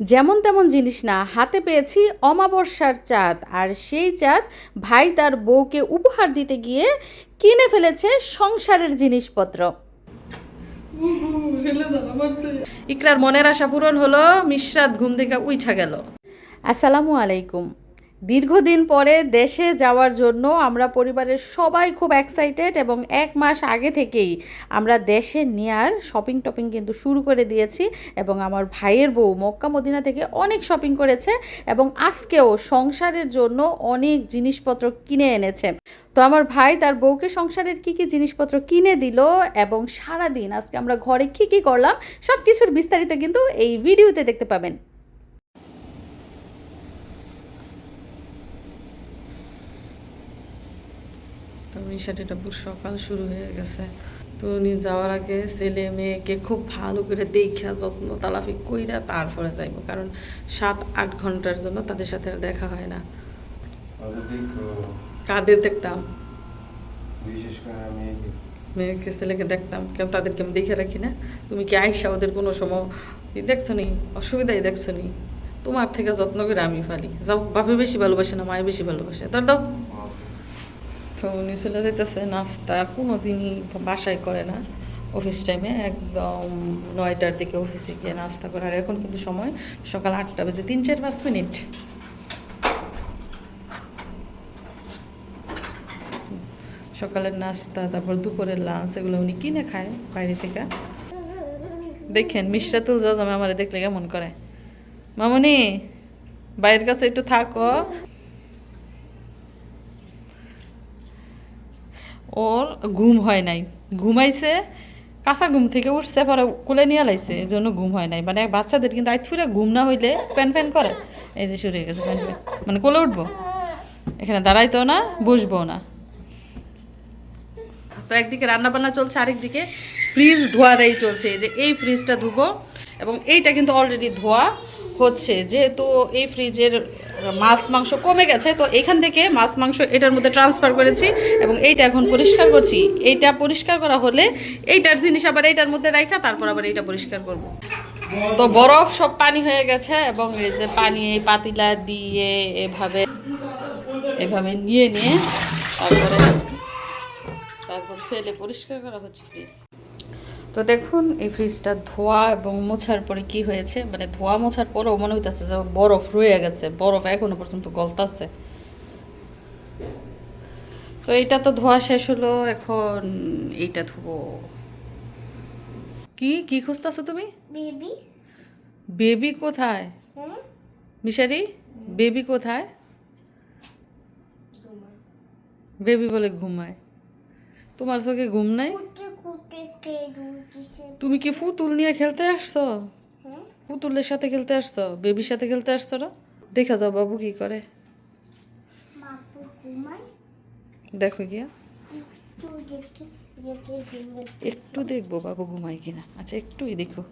যেমন তেমন জিনিস না, হাতে পেয়েছি অমাবস্যার চাঁদ। আর সেই চাঁদ ভাই তার বউকে উপহার দিতে গিয়ে কিনে ফেলেছে সংসারের জিনিসপত্র। ইকরার মনের আশা পূরণ হলো, মিশ্রাত ঘুম থেকে উইঠা গেল। আসসালামু আলাইকুম। দীর্ঘদিন পরে দেশে যাওয়ার জন্য আমরা পরিবারের সবাই খুব এক্সাইটেড এবং এক মাস আগে থেকেই আমরা দেশে নেয়ার শপিং টপিং কিন্তু শুরু করে দিয়েছি এবং আমার ভাইয়ের বউ মক্কা মদিনা থেকে অনেক শপিং করেছে এবং আজকেও সংসারের জন্য অনেক জিনিসপত্র কিনে এনেছে। তো আমার ভাই তার বউকে সংসারের কি কি জিনিসপত্র কিনে দিল এবং সারা দিন আজকে আমরা ঘরে কি কি করলাম সব কিছুর বিস্তারিত কিন্তু এই ভিডিওতে দেখতে পাবেন। তো মিশাটিটা পুরো সকাল শুরু হয়ে গেছে। তো উনি যাওয়ার আগে ছেলে মেয়েকে খুব ভালো করে দেখা যত্ন তালাফি কইরা তারপরে যাইব কারণ সাত আট ঘণ্টার জন্য তাদের সাথে দেখা হয় না। কাদের দেখতাম? বিশেষ করে আমি মেয়েকে ছেলেকে দেখতাম কেন তাদেরকে আমি দেখে রাখি না? তুমি কি আইসা ওদের কোনো সময় দেখছ নি? অসুবিধাই দেখছ নি? তোমার থেকে যত্ন করে আমি ফালি যাও বাপে বেশি ভালোবাসে না মায়ে বেশি ভালোবাসে। তার দাও। তো উনি চলে যেতেছে নাস্তা কোনো দিনই বাসায় করে না অফিস টাইমে একদম নয়টার দিকে অফিসে গিয়ে নাস্তা করে। আর এখন কিন্তু সময় সকাল আটটা বেজে তিন, চার, পাঁচ মিনিট। সকালের নাস্তা, তারপর দুপুরের লাঞ্চ এগুলো উনি কিনে খায় বাইরে থেকে। দেখেন, মিশরাতুল জাজামে আমার দেখলে কেমন করে। মামনি, বাইরের কাছে একটু থাকো। ওর ঘুম হয় নাই। ঘুমাইছে, কাঁচা ঘুম থেকে উঠছে, পরে কোলে নিয়ে লাইছে, এই জন্য ঘুম হয় নাই। মানে বাচ্চাদের কিন্তু আজ ফুরে ঘুম না হইলে প্যান প্যান করে। এই যে শুরু হয়ে গেছে প্যান প্যান মানে কোলে উঠবো? এখানে দাঁড়াইতেও না বসবো না। তো একদিকে রান্না বান্না চলছে, আরেকদিকে ফ্রিজ ধোয়া দেয় চলছে। এই যে এই ফ্রিজটা ধুবো, এবং এইটা কিন্তু অলরেডি ধোয়া। হচ্ছে, যেহেতু এই ফ্রিজের মাছ, মাংস কমে গেছে, তো এখান থেকে মাছ, মাংস এটার মধ্যে ট্রান্সফার করেছি এবং এইটা এখন পরিষ্কার করছি। এইটা পরিষ্কার করা হলে এইটার জিনিস আবার এইটার মধ্যে রাখা তারপর আবার এইটা পরিষ্কার করব। তো বরফ সব পানি হয়ে গেছে এবং এই যে পানি, এই পাতিলা দিয়ে এভাবে এভাবে নিয়ে নিয়ে তারপরে, তারপর ফেলে পরিষ্কার করা হচ্ছে ফ্রিজ তো দেখুন এই ফ্রিজটা ধোয়া এবং মোছার পরে কি হয়েছে? মানে ধোয়া মোছার পরেও মনে হইতেছে যে বরফ রয়ে গেছে বরফ এখনও পর্যন্ত গলতাছে। তো এইটা তো ধোয়া শেষ হলো এখন এইটা ধুবো। কি কি খুঁজতেছো তুমি? বেবি। বেবি কোথায়? মিশারি? বেবি কোথায়? বেবি বলে ঘুমায়। তোমার চোখে ঘুম নাই? তুমি কি পুতুল নিয়ে খেলতে আসছো? পুতুলের সাথে খেলতে আসছো? বেবির সাথে খেলতে আসছো না? দেখা যাও বাবু কি করে। দেখো গিয়া। একটু দেখে দেখে ঘুমাই একটু দেখব বাবু ঘুমায় কিনা। আচ্ছা একটুই দেখো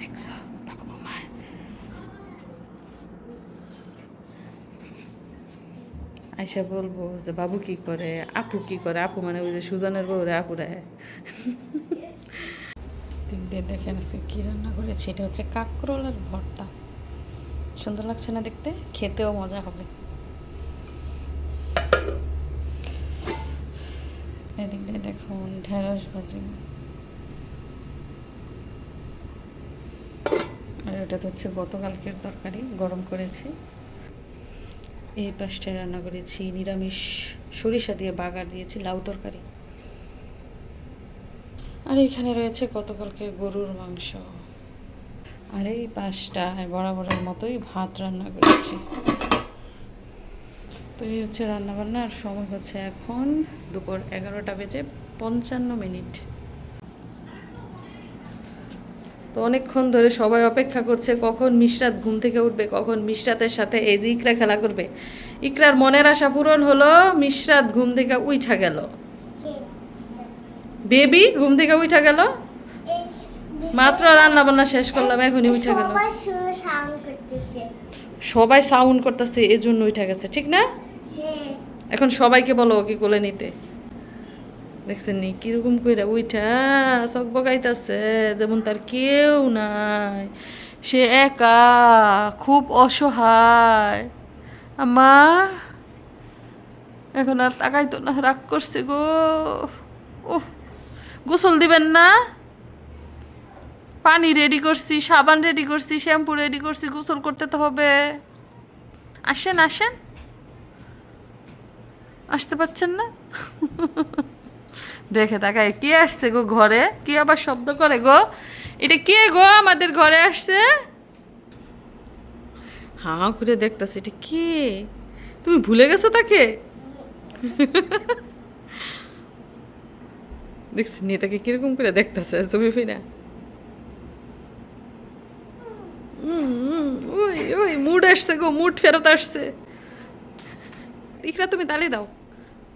দেখছ বাবু ঘুমায় আইসা বলব যে, বাবু কি করে? আপু কি করে? আপু মানে ওই যে সুজনের বউ রে, আপু রে। দেখেন আজকে কী রান্না করেছি। এটা হচ্ছে কাঁকরোলের ভর্তা। সুন্দর লাগছে না দেখতে? খেতেও মজা হবে। এদিক দেখুন, ঢেঁড়স ভাজি। আর এটা তো হচ্ছে গতকালকের তরকারি, গরম করেছি। এই পাশটায় রান্না করেছি, নিরামিষ সরিষা দিয়ে বাগার দিয়েছি, লাউ তরকারি। আর এখানে রয়েছে গতকালকের গরুর মাংস। আর এই পাশটায় বরাবরের মতোই ভাত রান্না করেছি। তো এই হচ্ছে রান্না বান্না আর সময় হচ্ছে এখন দুপুর এগারোটা বেজে পঞ্চান্ন মিনিট। তো অনেকক্ষণ ধরে সবাই অপেক্ষা করছে কখন মিশরাত ঘুম থেকে উঠবে কখন মিশরাতের সাথে এই যে ইকরা খেলা করবে। ইকরার মনের আশা পূরণ হলো মিশরাত ঘুম থেকে উইঠা গেল। বেবি ঘুম থেকে উঠা গেল? মাত্র রান্না বান্না শেষ করলাম এখনই উঠে গেল। সবাই সাউন্ড করতেছে। সবাই সাউন্ড করতেছে এই জন্য উঠে গেছে ঠিক না? হ্যাঁ। এখন সবাইকে বলো কি কোলে নিতে। দেখছেন নি? কীরকম কইরা উইঠা চক বকাইতেছে যেমন তার কেউ নাই। সে একা, খুব অসহায়। আমা এখন আর তাকাইতো না, রাগ করছে গো। উফ, গোসল দিবেন না? পানি রেডি করছি, সাবান রেডি করছি শ্যাম্পু রেডি করছি, গোসল করতে তো হবে। আসেন আসেন। আসতে পারছেন না? দেখে তাকায়, কে আসছে গো ঘরে? কে আবার শব্দ করে গো? এটা কে গো? আমাদের ঘরে আসছে? হাঁ করে দেখতেছে, এটা কে? তুমি ভুলে গেছো তাকে? দেখছি নি তাকে কীরকম করে দেখতেছে, ছবি ফিরা। ওই ওই, মুড আসছে গো, মুড ফেরত আসছে। ইকরা, তুমি তালি দাও,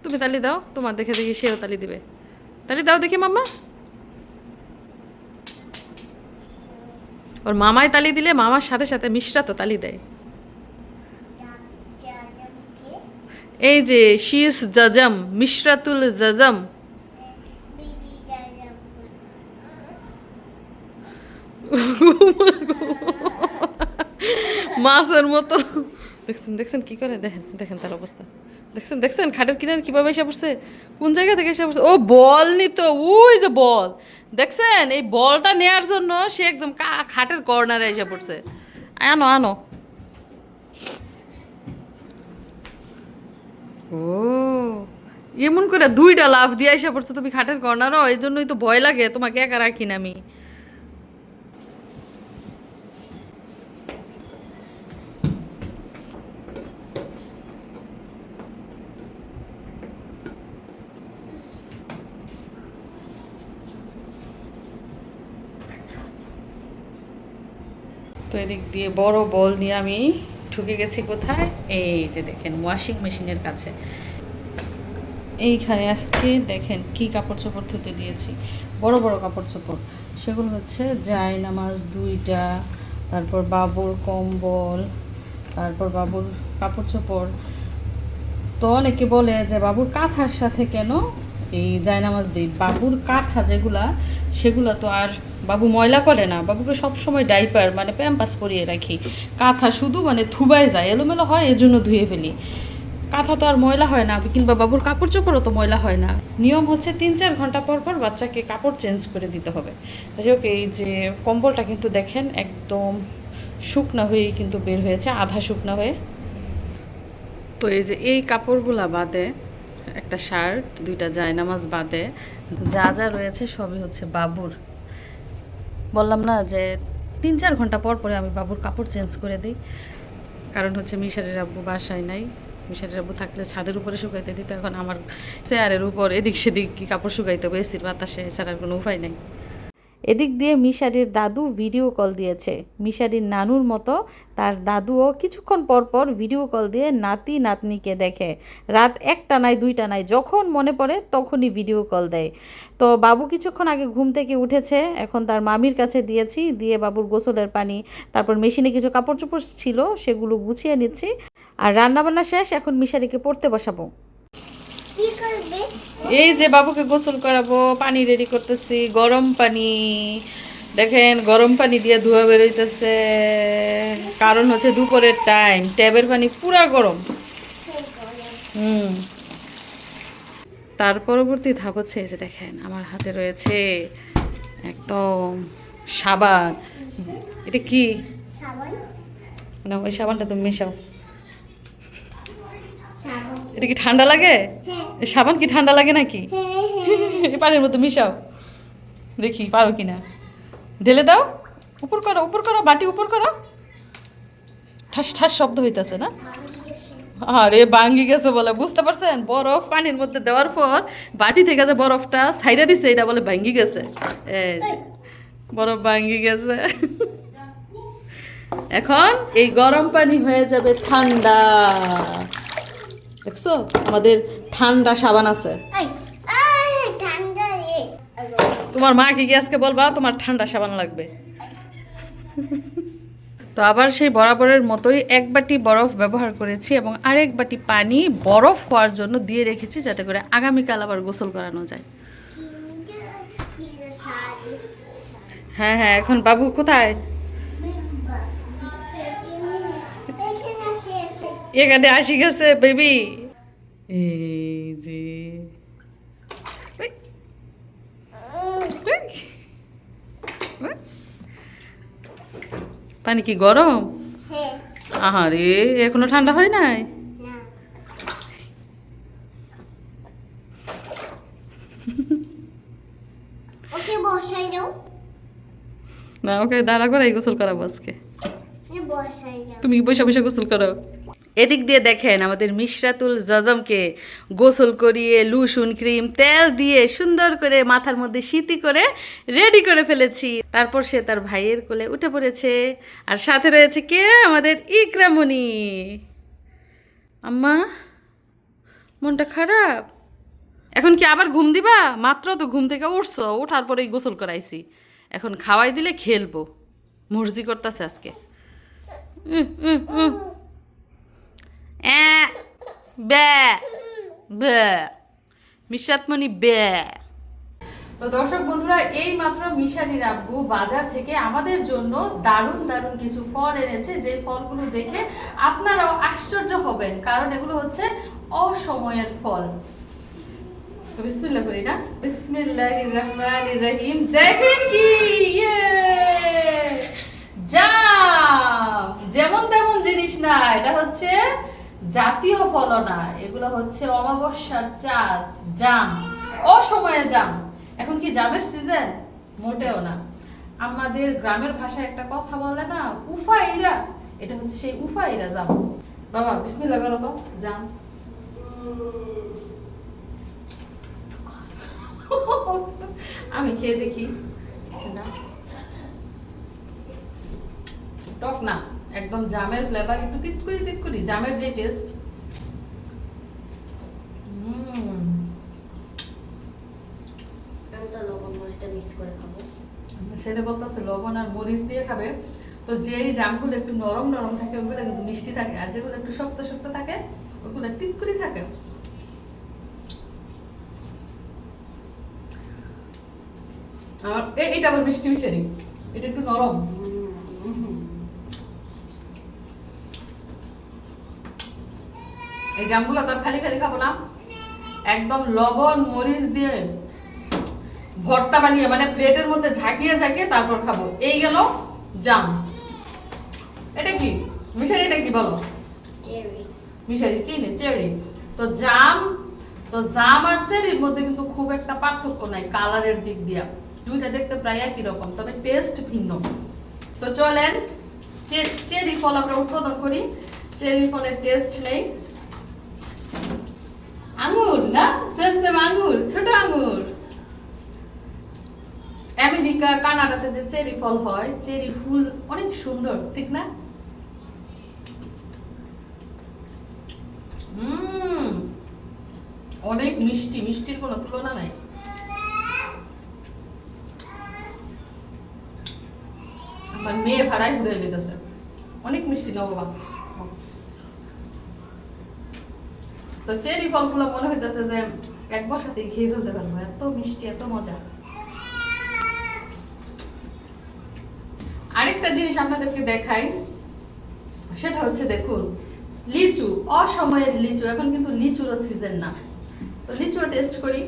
তুমি তালি দাও, তোমার দেখে দেখি সেও তালি দিবে। তালি দাও দেখি মাম্মা। ওর মামায় তালি দিলে মামার সাথে সাথে মিশ্রা তো তালি দেয়। এই যে শীষ জাজাম মিশ্রাতুল জাজাম মাছের মতো। দেখছেন দেখছেন কি করে? দেখেন দেখেন তার অবস্থা। দেখছেন দেখছেন, খাটের কিনারে কীভাবে এসে পড়ছে? কোন জায়গা থেকে এসে পড়ছে? ও, বল নিত ওই যে বল। দেখছেন, এই বলটা নেয়ার জন্য সে একদম কা- খাটের কর্নারে এসে পড়ছে। আনো আনো। ও, এমন করে দুইটা লাভ দিয়ে এসে পড়ছে, তুমি খাটের কর্নারও, এই জন্যই তো ভয় লাগে, তোমাকে একা রাখি না আমি। তো এদিক দিয়ে বড় বল নিয়ে আমি ঢুকে গেছি কোথায়? এই যে দেখেন ওয়াশিং মেশিনের কাছে। এইখানে আজকে দেখেন কি কাপড় চোপড় ধুতে দিয়েছি। বড় বড় কাপড় চোপড়। সেগুলো হচ্ছে জায় নামাজ দুইটা, তারপর বাবুর কম্বল, তারপর বাবুর কাপড় চোপড়। তো অনেকে বলে যে, বাবুর কাঁথার সাথে কেন এই জায়নামাজ দিই। বাবুর কাঁথা যেগুলা, সেগুলা তো আর বাবু ময়লা করে না। বাবুকে সব সময় ডাইপার মানে প্যাম্পাস পরিয়ে রাখি। কাঁথা শুধু মানে থুবাই যায়, এলোমেলো হয়, এজন্য ধুয়ে ফেলি। কাঁথা তো আর ময়লা হয় না, কিংবা বাবুর কাপড় চোপড়ও তো ময়লা হয় না। নিয়ম হচ্ছে তিন চার ঘণ্টা পর পর বাচ্চাকে কাপড় চেঞ্জ করে দিতে হবে। যাই হোক, এই যে কম্বলটা কিন্তু দেখেন একদম শুকনা হয়েই কিন্তু বের হয়েছে, আধা শুকনা হয়ে। তো এই যে এই কাপড়গুলা বাদে একটা শার্ট, দুইটা জায়নামাজ বাদে। যা যা রয়েছে সবই হচ্ছে বাবুর। বললাম না যে তিন চার ঘণ্টা পর পরে আমি বাবুর কাপড় চেঞ্জ করে দিই। কারণ হচ্ছে মিশারের আব্বু বাসায় নাই। মিশারের আব্বু থাকলে ছাদের উপরে শুকাইতে দিত। এখন আমার চেয়ারের উপর এদিক সেদিক কি কাপড় শুকাইতে হবে? এসির বাতাসে এছাড়া আর কোনো উপায় নেই। এদিক দিয়ে মিশারির দাদু ভিডিও কল দিয়েছে। মিশারির নানুর মতো তার দাদুও কিছুক্ষণ পর পর ভিডিও কল দিয়ে নাতি নাতনিকে দেখে। রাত একটা নাই, দুইটা নাই, যখন মনে পড়ে তখনই ভিডিও কল দেয়। তো বাবু কিছুক্ষণ আগে ঘুম থেকে উঠেছে, এখন তার মামির কাছে দিয়েছি, দিয়ে বাবুর গোসলের পানি, তারপর মেশিনে কিছু কাপড় চোপড় ছিল সেগুলো গুছিয়ে নিচ্ছি। আর রান্নাবান্না শেষ, এখন মিশারিকে পড়তে বসাবো। এই যে বাবুকে গোসল করাবো পানি রেডি করতেছি গরম পানি। দেখেন গরম পানি দিয়ে ধোয়া বেরোইতেছে। কারণ হচ্ছে দুপুরের টাইম ট্যাবের পানি পুরা গরম। হুম। তার পরবর্তী ধাপ হচ্ছে এই যে দেখেন আমার হাতে রয়েছে একদম সাবান। এটা কি? সাবান। না ওই সাবানটা তুমি মেশাও। এটা কি ঠান্ডা লাগে? হ্যাঁ। সাবান কি ঠান্ডা লাগে নাকি? হ্যাঁ হ্যাঁ। পানির মধ্যে মিশাও। দেখি পারো কিনা? ঢেলে দাও। উপর করো উপর করো বাটি উপর করো। ঠাস ঠাস শব্দ হইতেছে না? আরে ভাঙ্গি গেছে বলে বুঝতে পারছেন? বরফ পানির মধ্যে দেওয়ার পর বাটি থেকে যে বরফটা সাইডে দিছে এটা বলে ভাঙ্গি গেছে। এই যে, বরফ ভাঙ্গি গেছে। এখন এই গরম পানি হয়ে যাবে ঠান্ডা। দেখছ? আমাদের ঠান্ডা সাবান আছে। তোমার মা কি আজকে বলবা? তোমার ঠান্ডা সাবান লাগবে। তো আবার সেই বরাবরের মতোই এক বাটি বরফ ব্যবহার করেছি এবং আরেক বাটি পানি বরফ হওয়ার জন্য দিয়ে রেখেছি যাতে করে আগামীকাল আবার গোসল করানো যায়। হ্যাঁ হ্যাঁ এখন বাবু কোথায় এখানে আসে আছে এখানে আসি গেছে বেবি এই যে। পানি কি গরম? হ্যাঁ আহারে এখনও ঠান্ডা হয় নাই? না ওকে বসাই দাও। না ওকে দাঁড়া করে গোসল করাবো আজকে। তুমি বসে বসে গোসল করো। এদিক দিয়ে দেখেন আমাদের মিশরাতুল জজমকে গোসল করিয়ে লুসুন ক্রিম তেল দিয়ে সুন্দর করে মাথার মধ্যে শীতি করে রেডি করে ফেলেছি। তারপর সে তার ভাইয়ের কোলে উঠে পড়েছে। আর সাথে রয়েছে কে? আমাদের ইকরামণি আম্মা মনটা খারাপ? এখন কি আবার ঘুম দিবা? মাত্র তো ঘুম থেকে উঠছো ওঠার পরেই গোসল করাইছি। এখন খাওয়াই দিলে খেলব। মর্জি করতেছে আজকে। উম, উম, উম। অ্যা, ব্যা, ব্যা। মিশরাতমণি ব্যা তো দর্শক বন্ধুরা এই মাত্র মিশারির আব্বু বাজার থেকে আমাদের জন্য দারুণ দারুণ কিছু ফল এনেছে। যে ফলগুলো দেখে আপনারাও আশ্চর্য হবেন কারণ এগুলো হচ্ছে অসময়ের ফল। তো বিসমিল্লাহ করি না? বিসমিল্লাহির রহমানির রহিম। দেখেন কি? ইয়ে! জাম যেমন তেমন জিনিস না এটা হচ্ছে জাতীয় ফল না এগুলো হচ্ছে অমাবস্যার চাঁদ, জাম, অসময়ে জাম। এখন কি জামের সিজন মোটেও না। আমাদের গ্রামের ভাষায় একটা কথা বলে না, উফাইরা, এটা হচ্ছে সেই উফাইরা জাম। বাবা, বিসমিল্লাহ করো তো, জাম। আমি খেয়ে দেখি। টক না। একদম জামের ফ্লেভার একটু তিতকুরি তিতকুরি জামের যে টেস্ট ছেলে বলতেছে লবণ আর মরিচ দিয়ে খাবে। তো যেই জামগুলো একটু নরম নরম থাকে ওগুলো কিন্তু মিষ্টি থাকে। আর যেগুলো একটু শক্ত শক্ত থাকে ওগুলো তিতকুরি থাকে। আমার এটা আবার মিষ্টি মিশারি। এটা একটু নরম। এই জামগুলো তো খালি খালি খাব না। একদম লবণ মরিচ দিয়ে ভর্তা বানিয়ে মানে প্লেটের মধ্যে ঝাঁকিয়ে ঝাঁকিয়ে তারপর খাব। এই গেল জাম। এটা কি? মিশারি এটা কি বলো মিশারি চিনি চেরি। তো জাম তো জাম আর চেরির মধ্যে কিন্তু খুব একটা পার্থক্য নাই কালারের দিক দিয়া। দুইটা দেখতে প্রায় একই রকম তবে টেস্ট ভিন্ন। তো চলেন চেরি ফল আমরা উৎপাদন করি। চেরি ফলের টেস্ট নেই। আঙ্গুর, না? সেম সেম আঙ্গুর, ছোট আঙ্গুর। আমেরিকা, কানাডাতে যে চেরি ফল হয়, চেরি ফুল অনেক সুন্দর, ঠিক না? অনেক মিষ্টি, মিষ্টির কোনো তুলনা নাই। আমার মেয়ে ভাড়ায় ঘুরে যেতেছে অনেক মিষ্টি না বাবা তো চেরি ফলগুলো মনে হইতেছে যে এক বসাতেই খেয়ে ফেলতে পারব। এত মিষ্টি এত মজা। আরেকটা জিনিস আপনাদেরকে দেখাই সেটা হচ্ছে দেখুন লিচু অসময়ের লিচু এখন কিন্তু লিচুরও সিজন না। তো লিচুও টেস্ট করি।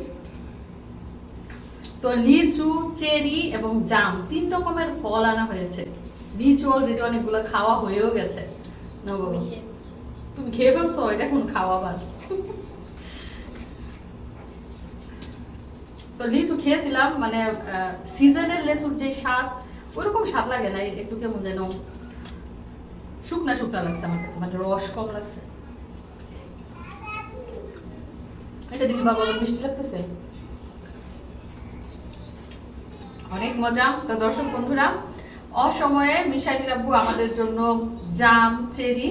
তো লিচু চেরি এবং জাম তিন রকমের ফল আনা হয়েছে। লিচু অলরেডি অনেকগুলো খাওয়া হয়েও গেছে। তুমি খেয়ে ফেলছো। এটা এখন খাওয়া আবার? তো লিচু খেয়েছিলাম মানে সিজনের লেচুর যে স্বাদ ওইরকম স্বাদ লাগে না, একটু কেমন যেন শুকনা শুকনা লাগছে আমার কাছে মানে রস কম লাগছে। এটা দেখি বাবা মিষ্টি লাগতেছে। অনেক মজা। তো দর্শক বন্ধুরা, অসময়ে মিশারি আব্বু আমাদের জন্য জাম, চেরি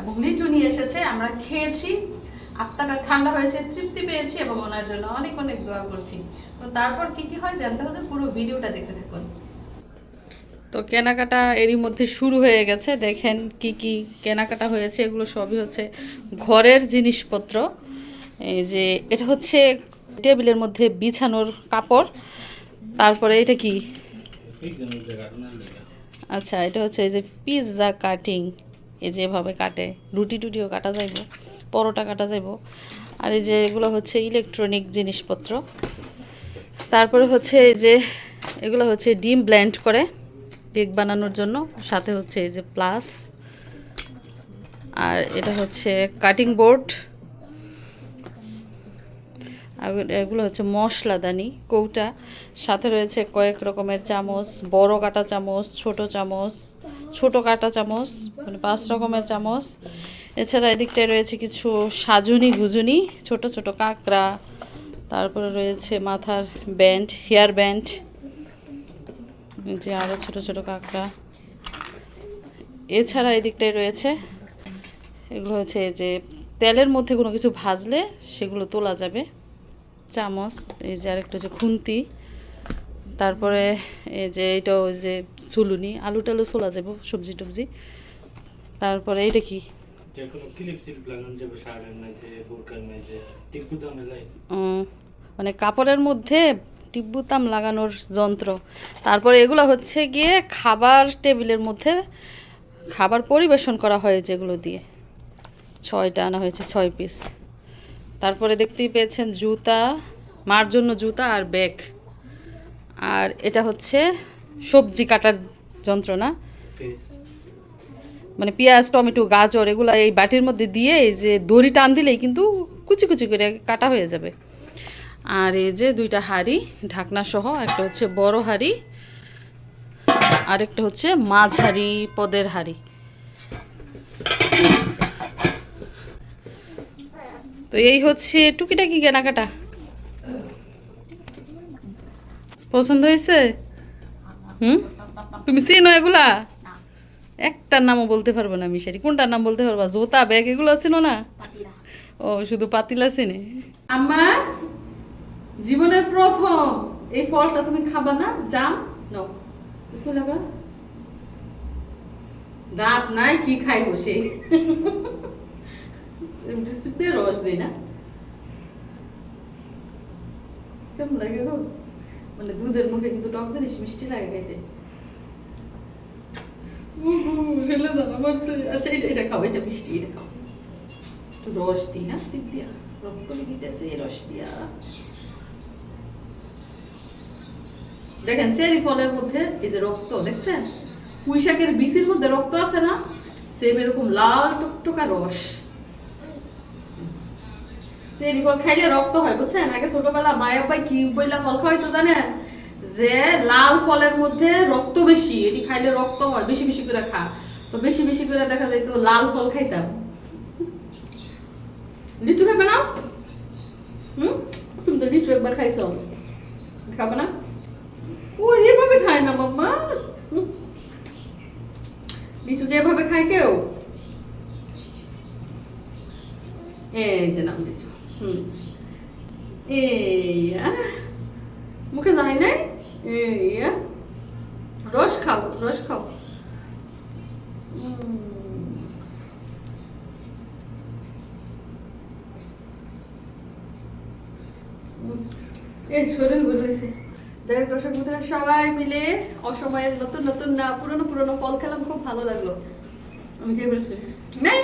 এবং লিচু নিয়ে এসেছে। আমরা খেয়েছি। আত্মাটা ঠান্ডা হয়েছে, তৃপ্তি পেয়েছি এবং ওনার জন্য অনেক অনেক দোয়া করছি। তো তারপর কি কি হয় জানতে হলে পুরো ভিডিওটা দেখতে থাকুন। তো কেনাকাটা এরই মধ্যে শুরু হয়ে গেছে। দেখেন কি কি কেনাকাটা হয়েছে, এগুলো সবই হচ্ছে ঘরের জিনিসপত্র। এই যে এটা হচ্ছে টেবিলের মধ্যে বিছানোর কাপড়। তারপরে এটা কি? আচ্ছা এটা হচ্ছে এই যে পিৎজা কাটিং। এই যে এভাবে কাটে। রুটি টুটিও কাটা যাইব। পরোটা কাটা যাব আর এই যে এগুলো হচ্ছে ইলেকট্রনিক জিনিসপত্র। তারপরে হচ্ছে এই যে এগুলো হচ্ছে ডিম ব্ল্যান্ড করে কেক বানানোর জন্য। সাথে হচ্ছে এই যে প্লাস আর এটা হচ্ছে কাটিং বোর্ড এগুলো হচ্ছে মশলাদানি, কৌটা। সাথে রয়েছে কয়েক রকমের চামচ, বড় কাটা চামচ, ছোট চামচ, ছোট কাটা চামচ মানে পাঁচ রকমের চামচ। এছাড়া এদিকটায় রয়েছে কিছু সাজুনি গুজুনি, ছোট ছোট কাঁকড়া, তারপরে রয়েছে মাথার ব্যান্ড, হেয়ার ব্যান্ড যে আরও ছোট ছোট কাঁকড়া। এছাড়া এদিকটায় রয়েছে, এগুলো হচ্ছে যে তেলের মধ্যে কোনো কিছু ভাজলে সেগুলো তোলা যাবে। চামচ, এই যে আরেকটা হচ্ছে খুন্তি। তারপরে এই যে এইটা ওই যে চুলুনি আলু টালু ছোলা যাব সবজি টবজি তারপরে এইটা কি? যে কোনো ক্লিপ সিলিপ লাগানো যাবে শার্টের মাঝে বোরকার মাঝে টিপু দামে লাই মানে কাপড়ের মধ্যে টিব্বুতাম লাগানোর যন্ত্র। তারপরে এগুলো হচ্ছে গিয়ে খাবার টেবিলের মধ্যে খাবার পরিবেশন করা হয় যেগুলো দিয়ে। ছয়টা আনা হয়েছে ছয় পিস তারপরে দেখতেই পেয়েছেন জুতা মার জন্য জুতা আর ব্যাগ। আর এটা হচ্ছে সবজি কাটার যন্ত্র না? ফেস মানে পেঁয়াজ, টমেটো, গাজর এগুলো এই বাটির মধ্যে দিয়ে এই যে দড়ি টান দিলেই কিন্তু কুচি কুচি করে কাটা হয়ে যাবে। আর এই যে দুইটা হাঁড়ি, ঢাকনা সহ, একটা হচ্ছে বড় হাঁড়ি আর একটা হচ্ছে মাঝারি পদের হাঁড়ি। তো এই হচ্ছে টুকিটাকি কেনাকাটা। পছন্দ হয়েছে? হুম? তুমি চিনো এগুলা? একটার নামও বলতে পারব না মিশারি। কোনটার নাম বলতে পারবা? জোতা ব্যাগ এগুলো ছিল না? ও শুধু পাতিলা চিনে আম্মা জীবনের প্রথম এই ফলটা তুমি খাবা না? জাম? নাও বিসমিল্লাহ করো। দাঁত নাই কি খাই বসে রস দিই না। কেমন লাগে গো? মানে দুধের মুখে কিন্তু টক জিনিস মিষ্টি লাগে খাইতে। আচ্ছা এটা খাও, এটা মিষ্টি, এটা খাও। একটু রস দিই সিপ দিয়া। রক্ত দিতেছে রস দিয়া। দেখেন, চেরি ফলের মধ্যে এই যে রক্ত, দেখছেন? পুঁই শাকের বিচির মধ্যে রক্ত আছে না? সেম এরকম লাল টকটকা রস। চেরি ফল খাইলে রক্ত হয়, বুঝছেন? আগে ছোটবেলা মায়ের কি বইলা ফল খাওয়াই তো জানেন? যে লাল ফলের মধ্যে রক্ত বেশি, এটি খাইলে রক্ত হয়, বেশি বেশি করে খা। তো বেশি বেশি করে দেখা যায় তো লাল ফল খাইতাম। লিচু খাবে না? তুমি তো লিচু একবার খাইছো। খাবে না? ও এভাবে খায় না মাম্মা। লিচু যে এভাবে খায় কেউ? এই যে নাম লিচু। হুম। এই মুখে যায় নাই? আহ। রস খাও। এই শরীর বেরোইছে যাই দর্শক বন্ধুরা, সবাই মিলে অসময়ের নতুন নতুন না পুরনো পুরনো ফল খেলাম, খুব ভালো লাগল। আমি কে বলছি? নাই!